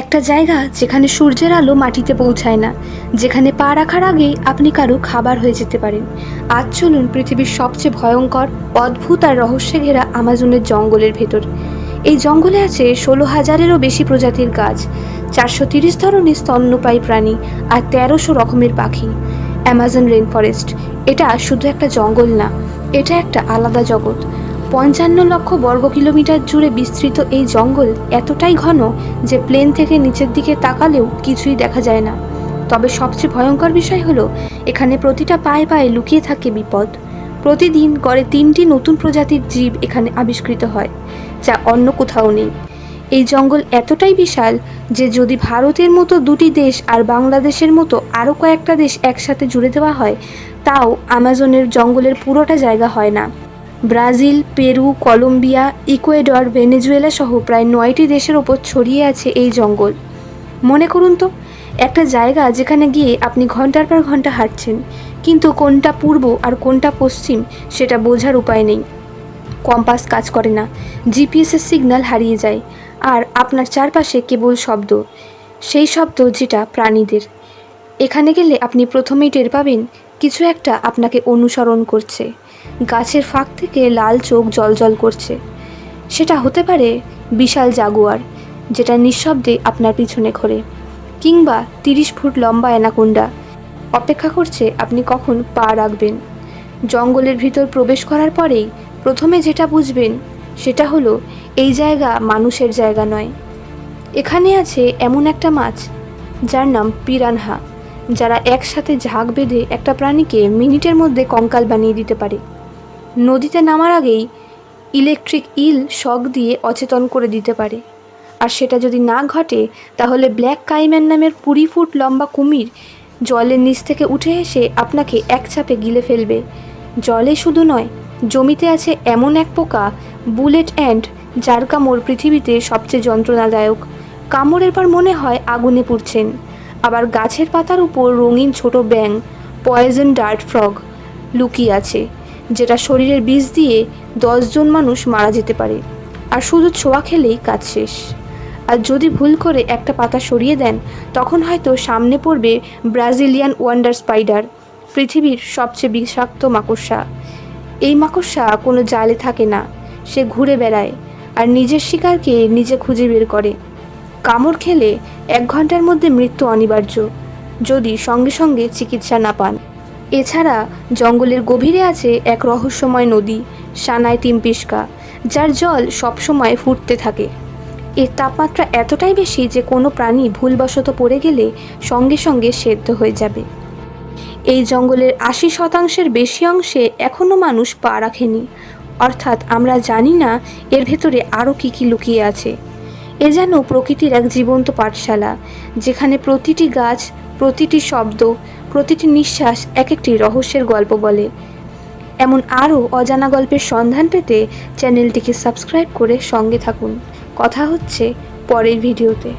একটা জায়গা যেখানে সূর্যের আলো মাটিতে পৌঁছায় না, যেখানে পা রাখার আগেই আপনি কারও খাবার হয়ে যেতে পারেন। আজ চলুন পৃথিবীর সবচেয়ে ভয়ঙ্কর, অদ্ভুত আর রহস্যে ঘেরা আমাজনের জঙ্গলের ভেতর। এই জঙ্গলে আছে ষোলো হাজারেরও বেশি প্রজাতির গাছ, চারশো তিরিশ ধরনের স্তন্যপায়ী প্রাণী আর তেরোশো রকমের পাখি। অ্যামাজন রেন ফরেস্ট এটা শুধু একটা জঙ্গল না, এটা একটা আলাদা জগৎ। পঞ্চান্ন লক্ষ বর্গ কিলোমিটার জুড়ে বিস্তৃত এই জঙ্গল এতটাই ঘন যে প্লেন থেকে নিচের দিকে তাকালেও কিছুই দেখা যায় না। তবে সবচেয়ে ভয়ঙ্কর বিষয় হলো, এখানে প্রতিটা পায়ে পায়ে লুকিয়ে থাকে বিপদ। প্রতিদিন গড়ে তিনটি নতুন প্রজাতির জীব এখানে আবিষ্কৃত হয়, যা অন্য কোথাও নেই। এই জঙ্গল এতটাই বিশাল যে যদি ভারতের মতো দুটি দেশ আর বাংলাদেশের মতো আরও কয়েকটা দেশ একসাথে জুড়ে দেওয়া হয়, তাও আমাজনের জঙ্গলের পুরোটা জায়গা হয় না। Brazil, Peru, Colombia, Ecuador, Venezuela সহ প্রায় নয়টি দেশের ওপর ছড়িয়ে আছে এই জঙ্গল। মনে করুন তো, একটা জায়গা যেখানে গিয়ে আপনি ঘণ্টার পর ঘণ্টা হাঁটছেন, কিন্তু কোনটা পূর্ব আর কোনটা পশ্চিম সেটা বোঝার উপায় নেই। কম্পাস কাজ করে না জিপিএসের সিগন্যাল হারিয়ে যায়, আর আপনার চারপাশে কেবল শব্দ, সেই শব্দ যেটা প্রাণীদের। এখানে গেলে আপনি প্রথমেই টের পাবেন, কিছু একটা আপনাকে অনুসরণ করছে। গাছের ফাঁক থেকে লাল চোখ জলজল করছে। সেটা হতে পারে বিশাল জাগুয়ার, যেটা নিঃশব্দে আপনার পিছনে ঘোরে, কিংবা তিরিশ ফুট লম্বা অ্যানাকোন্ডা। অপেক্ষা করছে আপনি কখন পা রাখবেন। জঙ্গলের ভিতর প্রবেশ করার পরেই প্রথমে যেটা বুঝবেন, সেটা হলো এই জায়গা মানুষের জায়গা নয়। এখানে আছে এমন একটা মাছ, যার নাম পিরানহা। যারা একসাথে ঝাঁক বেঁধে একটা প্রাণীকে মিনিটের মধ্যে কঙ্কাল বানিয়ে দিতে পারে। নদীতে নামার আগেই ইলেকট্রিক ইল শক দিয়ে অচেতন করে দিতে পারে। আর সেটা যদি না ঘটে, তাহলে ব্ল্যাক কাইম্যান নামের কুড়ি ফুট লম্বা কুমির জলের নিচ থেকে উঠে এসে আপনাকে এক চাপে গিলে ফেলবে। জলে শুধু নয়, জমিতে আছে এমন এক পোকা, বুলেট অ্যান্ড যার কামড় পৃথিবীতে সবচেয়ে যন্ত্রণাদায়ক। কামড়ের পর মনে হয় আগুনে পুড়ছেন। আবার গাছের পাতার উপর রঙিন ছোট ব্যাং পয়জন ডার্ট ফ্রগ লুকিয়ে আছে, যেটা শরীরের বিষ দিয়ে দশজন মানুষ মারা যেতে পারে। আর শুধু ছোঁয়া খেলেই কাজ শেষ। আর যদি ভুল করে একটা পাতা সরিয়ে দেন, তখন হয়তো সামনে পড়বে ব্রাজিলিয়ান ওয়ান্ডার স্পাইডার, পৃথিবীর সবচেয়ে বিষাক্ত মাকড়সা। এই মাকড়সা কোনো জালে থাকে না, সে ঘুরে বেড়ায়, আর নিজের শিকারকে নিজে খুঁজে বের করে। কামড় খেলে এক ঘণ্টার মধ্যে মৃত্যু অনিবার্য, যদি সঙ্গে সঙ্গে চিকিৎসা না পান। এছাড়া জঙ্গলের গভীরে আছে এক রহস্যময় নদী সানায় তিমপিস্কা যার জল সবসময় ফুটতে থাকে। এর তাপমাত্রা এতটাই বেশি যে কোনো প্রাণী ভুলবশত পড়ে গেলে সঙ্গে সঙ্গে সেদ্ধ হয়ে যাবে। এই জঙ্গলের আশি শতাংশের বেশি অংশে এখনও মানুষ পা রাখেনি। অর্থাৎ আমরা জানি না এর ভেতরে আরও কী কী লুকিয়ে আছে। এ যেন প্রকৃতির এক জীবন্ত পাঠশালা, যেখানে প্রতিটি গাছ, প্রতিটি শব্দ, প্রতিটি নিঃশ্বাস এক একটি রহস্যের গল্প বলে। এমন আরও অজানা গল্পের সন্ধান পেতে চ্যানেলটিকে সাবস্ক্রাইব করে সঙ্গে থাকুন। কথা হচ্ছে পরের ভিডিওতে।